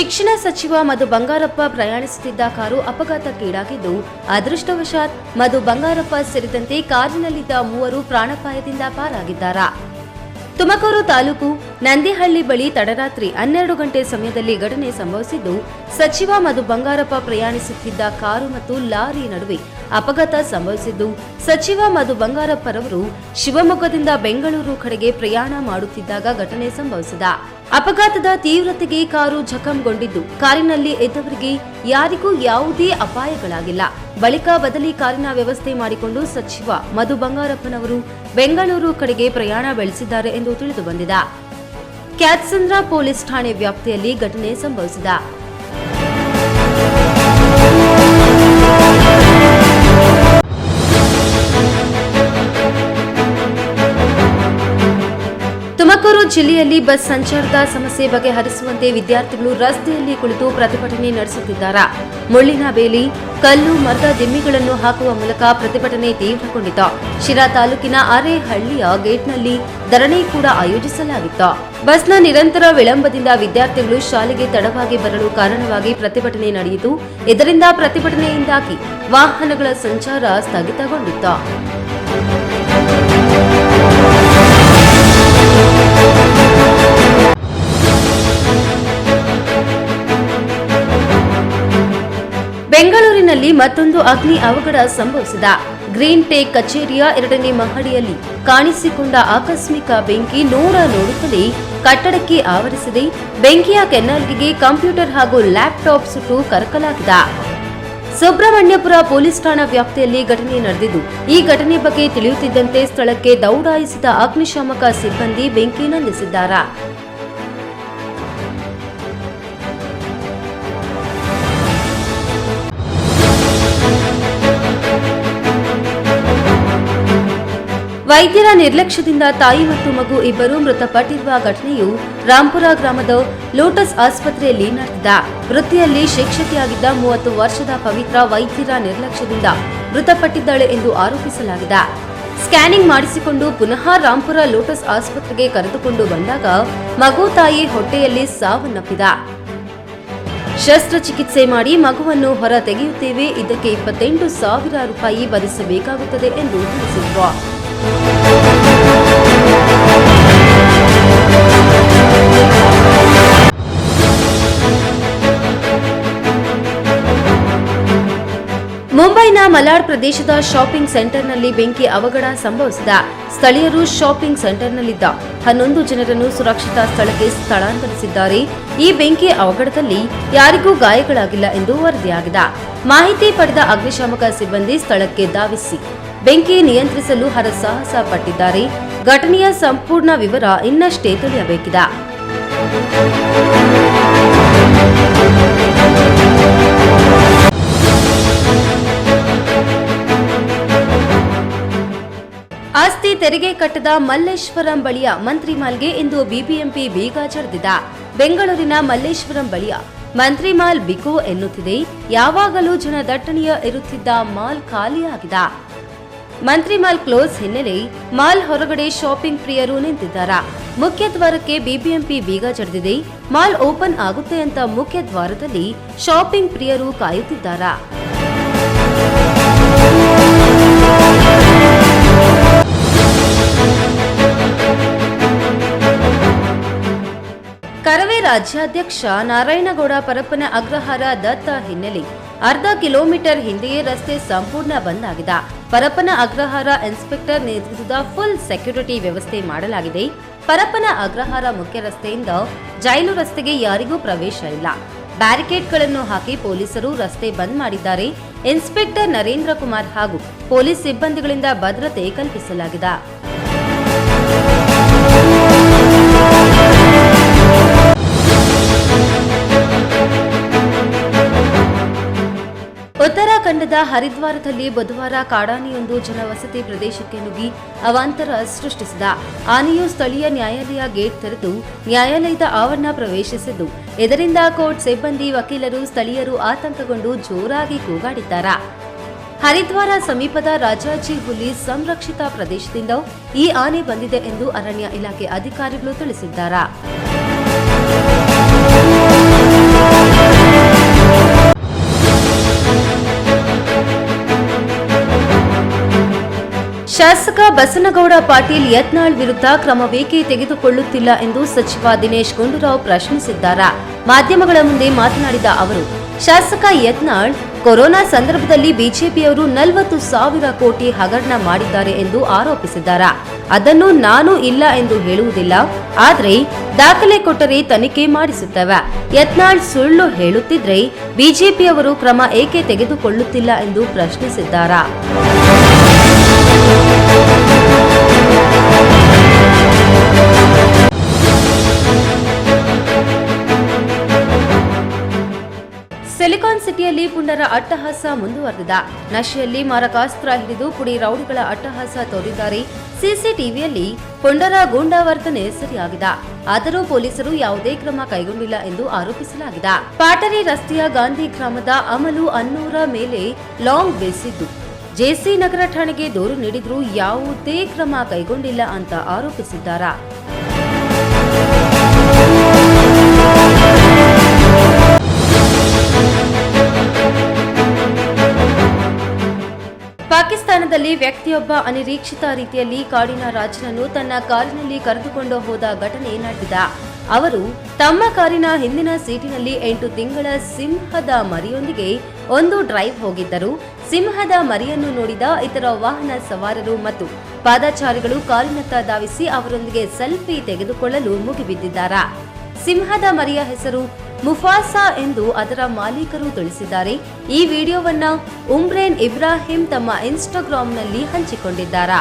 ಶಿಕ್ಷಣ ಸಚಿವ ಮಧು ಬಂಗಾರಪ್ಪ ಪ್ರಯಾಣಿಸುತ್ತಿದ್ದ ಕಾರು ಅಪಘಾತಕ್ಕೀಡಾಗಿದ್ದು ಅದೃಷ್ಟವಶಾತ್ ಮಧು ಬಂಗಾರಪ್ಪ ಸೇರಿದಂತೆ ಕಾರಿನಲ್ಲಿದ್ದ ಮೂವರು ಪ್ರಾಣಾಪಾಯದಿಂದ ಪಾರಾಗಿದ್ದಾರೆ. ತುಮಕೂರು ತಾಲೂಕು ನಂದಿಹಳ್ಳಿ ಬಳಿ ತಡರಾತ್ರಿ ಹನ್ನೆರಡು ಗಂಟೆ ಸಮಯದಲ್ಲಿ ಘಟನೆ ಸಂಭವಿಸಿದ್ದು, ಸಚಿವ ಮಧು ಬಂಗಾರಪ್ಪ ಪ್ರಯಾಣಿಸುತ್ತಿದ್ದ ಕಾರು ಮತ್ತು ಲಾರಿ ನಡುವೆ ಅಪಘಾತ ಸಂಭವಿಸಿದ್ದು, ಸಚಿವ ಮಧು ಬಂಗಾರಪ್ಪರವರು ಶಿವಮೊಗ್ಗದಿಂದ ಬೆಂಗಳೂರು ಕಡೆಗೆ ಪ್ರಯಾಣ ಮಾಡುತ್ತಿದ್ದಾಗ ಘಟನೆ ಸಂಭವಿಸಿದ. ಅಪಘಾತದ ತೀವ್ರತೆಗೆ ಕಾರು ಜಖಂಗೊಂಡಿದ್ದು, ಕಾರಿನಲ್ಲಿ ಇದ್ದವರಿಗೆ ಯಾರಿಗೂ ಯಾವುದೇ ಅಪಾಯಗಳಾಗಿಲ್ಲ. ಬಳಿಕ ಬದಲಿ ಕಾರಿನ ವ್ಯವಸ್ಥೆ ಮಾಡಿಕೊಂಡು ಸಚಿವ ಮಧು ಬಂಗಾರಪ್ಪನವರು ಬೆಂಗಳೂರು ಕಡೆಗೆ ಪ್ರಯಾಣ ಬೆಳೆಸಿದ್ದಾರೆ ಎಂದು ತಿಳಿದುಬಂದಿದೆ. ಕ್ಯಾತ್ಸಂದ್ರ ಪೊಲೀಸ್ ಠಾಣೆ ವ್ಯಾಪ್ತಿಯಲ್ಲಿ ಘಟನೆ ಸಂಭವಿಸಿದ. ತುಮಕೂರು ಜಿಲ್ಲೆಯಲ್ಲಿ ಬಸ್ ಸಂಚಾರದ ಸಮಸ್ಯೆ ಬಗೆಹರಿಸುವಂತೆ ವಿದ್ಯಾರ್ಥಿಗಳು ರಸ್ತೆಯಲ್ಲಿ ಕುಳಿತು ಪ್ರತಿಭಟನೆ ನಡೆಸುತ್ತಿದ್ದಾರೆ. ಮುಳ್ಳಿನ ಬೇಲಿ, ಕಲ್ಲು, ಮರದ ದಿಮ್ಮಿಗಳನ್ನು ಹಾಕುವ ಮೂಲಕ ಪ್ರತಿಭಟನೆ ತೀವ್ರಗೊಂಡಿತು ಶಿರಾ ತಾಲೂಕಿನ ಅರೆಹಳ್ಳಿಯ ಗೇಟ್ನಲ್ಲಿ ಧರಣಿ ಕೂಡ ಆಯೋಜಿಸಲಾಗಿತ್ತು. ಬಸ್ನ ನಿರಂತರ ವಿಳಂಬದಿಂದ ವಿದ್ಯಾರ್ಥಿಗಳು ಶಾಲೆಗೆ ತಡವಾಗಿ ಬರಲು ಕಾರಣವಾಗಿ ಪ್ರತಿಭಟನೆ ನಡೆಯಿತು. ಇದರಿಂದ ಪ್ರತಿಭಟನೆಯಿಂದಾಗಿ ವಾಹನಗಳ ಸಂಚಾರ ಸ್ಥಗಿತಗೊಂಡಿತ್ತು. ಬೆಂಗಳೂರಿನಲ್ಲಿ ಮತ್ತೊಂದು ಅಗ್ನಿ ಅವಘಡ ಸಂಭವಿಸಿದ. ಗ್ರೀನ್ ಟೇಕ್ ಕಚೇರಿಯ ಎರಡನೇ ಮಹಡಿಯಲ್ಲಿ ಕಾಣಿಸಿಕೊಂಡ ಆಕಸ್ಮಿಕ ಬೆಂಕಿ ನೂರ ನೋಡುತ್ತಲೇ ಕಟ್ಟಡಕ್ಕೆ ಆವರಿಸಿದೆ. ಬೆಂಕಿಯ ಕೆನ್ನಾಲ್ಗೆ ಕಂಪ್ಯೂಟರ್ ಹಾಗೂ ಲ್ಯಾಪ್ಟಾಪ್ ಸುಟ್ಟು ಕರಕಲಾಗಿದೆ. ಸುಬ್ರಹ್ಮಣ್ಯಪುರ ಪೊಲೀಸ್ ಠಾಣಾ ವ್ಯಾಪ್ತಿಯಲ್ಲಿ ಘಟನೆ ನಡೆದಿದ್ದು, ಈ ಘಟನೆ ಬಗ್ಗೆ ತಿಳಿಯುತ್ತಿದ್ದಂತೆ ಸ್ಥಳಕ್ಕೆ ದೌಡಾಯಿಸಿದ ಅಗ್ನಿಶಾಮಕ ಸಿಬ್ಬಂದಿ ಬೆಂಕಿ ನಂದಿಸಿದ್ದಾರೆ. ವೈದ್ಯರ ನಿರ್ಲಕ್ಷ್ಯದಿಂದ ತಾಯಿ ಮತ್ತು ಮಗು ಇಬ್ಬರು ಮೃತಪಟ್ಟಿರುವ ಘಟನೆಯು ರಾಂಪುರ ಗ್ರಾಮದ ಲೋಟಸ್ ಆಸ್ಪತ್ರೆಯಲ್ಲಿ ನಡೆದ ವೃತ್ತಿಯಲ್ಲಿ ಶಿಕ್ಷಕಿಯಾಗಿದ್ದ ಮೂವತ್ತು ವರ್ಷದ ಪವಿತ್ರ ವೈದ್ಯರ ನಿರ್ಲಕ್ಷ್ಯದಿಂದ ಮೃತಪಟ್ಟಿದ್ದಾಳೆ ಎಂದು ಆರೋಪಿಸಲಾಗಿದೆ. ಸ್ಕ್ಯಾನಿಂಗ್ ಮಾಡಿಸಿಕೊಂಡು ಪುನಃ ರಾಂಪುರ ಲೋಟಸ್ ಆಸ್ಪತ್ರೆಗೆ ಕರೆದುಕೊಂಡು ಬಂದಾಗ ಮಗು ತಾಯಿ ಹೊಟ್ಟೆಯಲ್ಲಿ ಸಾವನ್ನಪ್ಪಿದ. ಶಸ್ತ್ರಚಿಕಿತ್ಸೆ ಮಾಡಿ ಮಗುವನ್ನು ಹೊರ ತೆಗೆಯುತ್ತೇವೆ, ಇದಕ್ಕೆ ಇಪ್ಪತ್ತೆಂಟು ಸಾವಿರ ರೂಪಾಯಿ ಭರಿಸಬೇಕಾಗುತ್ತದೆ ಎಂದು ತಿಳಿಸಿದ್ರು. ಮುಂಬೈನ ಮಲಾಡ್ ಪ್ರದೇಶದ ಶಾಪಿಂಗ್ ಸೆಂಟರ್ನಲ್ಲಿ ಬೆಂಕಿ ಅವಘಡ ಸಂಭವಿಸಿದ ಸ್ಥಳೀಯರು ಶಾಪಿಂಗ್ ಸೆಂಟರ್ನಲ್ಲಿದ್ದ ಹನ್ನೊಂದು ಜನರನ್ನು ಸುರಕ್ಷಿತ ಸ್ಥಳಕ್ಕೆ ಸ್ಥಳಾಂತರಿಸಿದ್ದಾರೆ. ಈ ಬೆಂಕಿ ಅವಘಡದಲ್ಲಿ ಯಾರಿಗೂ ಗಾಯಗಳಾಗಿಲ್ಲ ಎಂದು ವರದಿಯಾಗಿದೆ. ಮಾಹಿತಿ ಪಡೆದ ಅಗ್ನಿಶಾಮಕ ಸಿಬ್ಬಂದಿ ಸ್ಥಳಕ್ಕೆ ಧಾವಿಸಿ. ಬೆಂಕಿ ನಿಯಂತ್ರಿಸಲು ಹರಸಾಹಸ ಪಟ್ಟಿದ್ದಾರೆ. ಘಟನೆಯ ಸಂಪೂರ್ಣ ವಿವರ ಇನ್ನಷ್ಟೇ ತಿಳಿಯಬೇಕಿದೆ. ಆಸ್ತಿ ತೆರಿಗೆ ಕಟ್ಟದ ಮಲ್ಲೇಶ್ವರಂ ಬಳಿಯ ಮಂತ್ರಿ ಮಾಲ್ಗೆ ಇಂದು ಬಿಬಿಎಂಪಿ ಬೀಗ ಜಡಿದಿದ ಬೆಂಗಳೂರಿನ ಮಲ್ಲೇಶ್ವರಂ ಬಳಿಯ ಮಂತ್ರಿ ಮಾಲ್ ಬಿಕೋ ಎನ್ನುತ್ತಿದೆ. ಯಾವಾಗಲೂ ಜನ ದಟ್ಟಣೆಯ ಇರುತ್ತಿದ್ದ ಮಾಲ್ ಖಾಲಿಯಾಗಿದೆ. ಮಂತ್ರಿ ಮಾಲ್ ಕ್ಲೋಸ್ ಹಿನ್ನೆಲೆ ಮಾಲ್ ಹೊರಗಡೆ ಶಾಪಿಂಗ್ ಪ್ರಿಯರು ನಿಂತಿದ್ದಾರೆ. ಮುಖ್ಯ ದ್ವಾರಕ್ಕೆ ಬಿಬಿಎಂಪಿ ಬೀಗ ಜಡಿದಿದೆ. ಮಾಲ್ ಓಪನ್ ಆಗುತ್ತೆ ಅಂತ ಮುಖ್ಯ ದ್ವಾರದಲ್ಲಿ ಶಾಪಿಂಗ್ ಪ್ರಿಯರು ಕಾಯುತ್ತಿದ್ದಾರೆ. ಕರವೇ ರಾಜ್ಯಾಧ್ಯಕ್ಷ ನಾರಾಯಣಗೌಡ ಪರಪ್ಪನ ಅಗ್ರಹಾರ ದತ್ತ ಹಿನ್ನೆಲೆ ಅರ್ಧ ಕಿಲೋಮೀಟರ್ ಹಿಂದೆಯೇ ರಸ್ತೆ ಸಂಪೂರ್ಣ ಬಂದ್ ಆಗಿದೆ. ಪರಪ್ಪನ ಅಗ್ರಹಾರ ಇನ್ಸ್ಪೆಕ್ಟರ್ ನೇತೃತ್ವದ ಫುಲ್ ಸೆಕ್ಯೂರಿಟಿ ವ್ಯವಸ್ಥೆ ಮಾಡಲಾಗಿದೆ. ಪರಪ್ಪನ ಅಗ್ರಹಾರ ಮುಖ್ಯ ರಸ್ತೆಯಿಂದ ಜೈಲು ರಸ್ತೆಗೆ ಯಾರಿಗೂ ಪ್ರವೇಶ ಇಲ್ಲ. ಬ್ಯಾರಿಕೇಡ್ಗಳನ್ನು ಹಾಕಿ ಪೊಲೀಸರು ರಸ್ತೆ ಬಂದ್ ಮಾಡಿದ್ದಾರೆ. ಇನ್ಸ್ಪೆಕ್ಟರ್ ನರೇಂದ್ರ ಕುಮಾರ್ ಹಾಗೂ ಪೊಲೀಸ್ ಸಿಬ್ಬಂದಿಗಳಿಂದ ಭದ್ರತೆ ಕಲ್ಪಿಸಲಾಗಿದೆ. ಉತ್ತರಾಖಂಡದ ಹರಿದ್ವಾರದಲ್ಲಿ ಬುಧವಾರ ಕಾಡಾನೆಯೊಂದು ಜನವಸತಿ ಪ್ರದೇಶಕ್ಕೆ ನುಗ್ಗಿ ಅವಾಂತರ ಸೃಷ್ಟಿಸಿದ. ಆನೆಯು ಸ್ಥಳೀಯ ನ್ಯಾಯಾಲಯ ಗೇಟ್ ತೆರೆದು ನ್ಯಾಯಾಲಯದ ಆವರಣ ಪ್ರವೇಶಿಸಿದ್ದು. ಇದರಿಂದ ಕೋರ್ಟ್ ಸಿಬ್ಬಂದಿ, ವಕೀಲರು, ಸ್ಥಳೀಯರು ಆತಂಕಗೊಂಡು ಜೋರಾಗಿ ಕೂಗಾಡಿದ್ದಾರೆ. ಹರಿದ್ವಾರ ಸಮೀಪದ ರಾಜಾಜಿ ಹುಲಿ ಸಂರಕ್ಷಿತ ಪ್ರದೇಶದಿಂದ ಈ ಆನೆ ಬಂದಿದೆ ಎಂದು ಅರಣ್ಯ ಇಲಾಖೆ ಅಧಿಕಾರಿಗಳು ತಿಳಿಸಿದ್ದಾರೆ. ಶಾಸಕ ಬಸನಗೌಡ ಪಾಟೀಲ್ ಯತ್ನಾಳ್ ವಿರುದ್ಧ ಕ್ರಮವೇಕೆ ತೆಗೆದುಕೊಳ್ಳುತ್ತಿಲ್ಲ ಎಂದು ಸಚಿವ ದಿನೇಶ್ ಗುಂಡೂರಾವ್ ಪ್ರಶ್ನಿಸಿದ್ದಾರೆ. ಮಾಧ್ಯಮಗಳ ಮುಂದೆ ಮಾತನಾಡಿದ ಅವರು, ಶಾಸಕ ಯತ್ನಾಳ್ ಕೊರೋನಾ ಸಂದರ್ಭದಲ್ಲಿ ಬಿಜೆಪಿಯವರು ನಲವತ್ತು ಸಾವಿರ ಕೋಟಿ ಹಗರಣ ಮಾಡಿದ್ದಾರೆ ಎಂದು ಆರೋಪಿಸಿದ್ದಾರೆ. ಅದನ್ನು ನಾನು ಇಲ್ಲ ಎಂದು ಹೇಳುವುದಿಲ್ಲ, ಆದರೆ ದಾಖಲೆ ಕೊಟ್ಟರೆ ತನಿಖೆ ಮಾಡಿಸುತ್ತವೆ. ಯತ್ನಾಳ್ ಸುಳ್ಳು ಹೇಳುತ್ತಿದ್ರೆ ಬಿಜೆಪಿಯವರು ಕ್ರಮ ಏಕೆ ತೆಗೆದುಕೊಳ್ಳುತ್ತಿಲ್ಲ ಎಂದು ಪ್ರಶ್ನಿಸಿದ್ದಾರೆ. ಸಿಲಿಕಾನ್ ಸಿಟಿಯಲ್ಲಿ ಪುಂಡರ ಅಟ್ಟಹಾಸ ಮುಂದುವರೆದಿದೆ. ನಶೆಯಲ್ಲಿ ಮಾರಕಾಸ್ತ್ರ ಹಿಡಿದು ಪುಡಿ ರೌಡಿಗಳ ಅಟ್ಟಹಾಸ ತೋರಿದ್ದಾರೆ. ಸಿಸಿಟಿವಿಯಲ್ಲಿ ಪುಂಡರ ಗೂಂಡಾವರ್ತನೆ ಸರಿಯಾಗಿದೆ. ಆದರೂ ಪೊಲೀಸರು ಯಾವುದೇ ಕ್ರಮ ಕೈಗೊಂಡಿಲ್ಲ ಎಂದು ಆರೋಪಿಸಲಾಗಿದೆ. ಪಾಟರಿ ರಸ್ತೆಯ ಗಾಂಧಿ ಗ್ರಾಮದ ಅಮಲು ಅನ್ನೂರ ಮೇಲೆ ಲಾಂಗ್ ಬೇಸಿದ್ದು. ಜೆಸಿ ನಗರ ಠಾಣೆಗೆ ದೂರು ನೀಡಿದ್ರೂ ಯಾವುದೇ ಕ್ರಮ ಕೈಗೊಂಡಿಲ್ಲ ಅಂತ ಆರೋಪಿಸಿದ್ದಾರೆ. ವ್ಯಕ್ತಿಯೊಬ್ಬ ಅನಿರೀಕ್ಷಿತ ರೀತಿಯಲ್ಲಿ ಕಾಡಿನ ರಾಜನನ್ನು ತನ್ನ ಕಾರಿನಲ್ಲಿ ಕರೆದುಕೊಂಡು ಹೋದ ಘಟನೆ ನಡೆದ ಅವರು ತಮ್ಮ ಕಾರಿನ ಹಿಂದಿನ ಸೀಟಿನಲ್ಲಿ ಎಂಟು ತಿಂಗಳ ಸಿಂಹದ ಮರಿಯೊಂದಿಗೆ ಒಂದು ಡ್ರೈವ್ ಹೋಗಿದ್ದರು. ಸಿಂಹದ ಮರಿಯನ್ನು ನೋಡಿದ ಇತರ ವಾಹನ ಸವಾರರು ಮತ್ತು ಪಾದಚಾರಿಗಳು ಕಾರಿನತ್ತ ಧಾವಿಸಿ ಅವರೊಂದಿಗೆ ಸೆಲ್ಫಿ ತೆಗೆದುಕೊಳ್ಳಲು ಮುಗಿಬಿದ್ದಿದ್ದಾರೆ. ಸಿಂಹದ ಮರಿಯ ಹೆಸರು ಮುಫಾಸಾ ಎಂದು ಅದರ ಮಾಲೀಕರು ತಿಳಿಸಿದ್ದಾರೆ. ಈ ವಿಡಿಯೋವನ್ನ ಉಮ್ರೇನ್ ಇಬ್ರಾಹಿಂ ತಮ್ಮ ಇನ್ಸ್ಟಾಗ್ರಾಂನಲ್ಲಿ ಹಂಚಿಕೊಂಡಿದ್ದಾರೆ?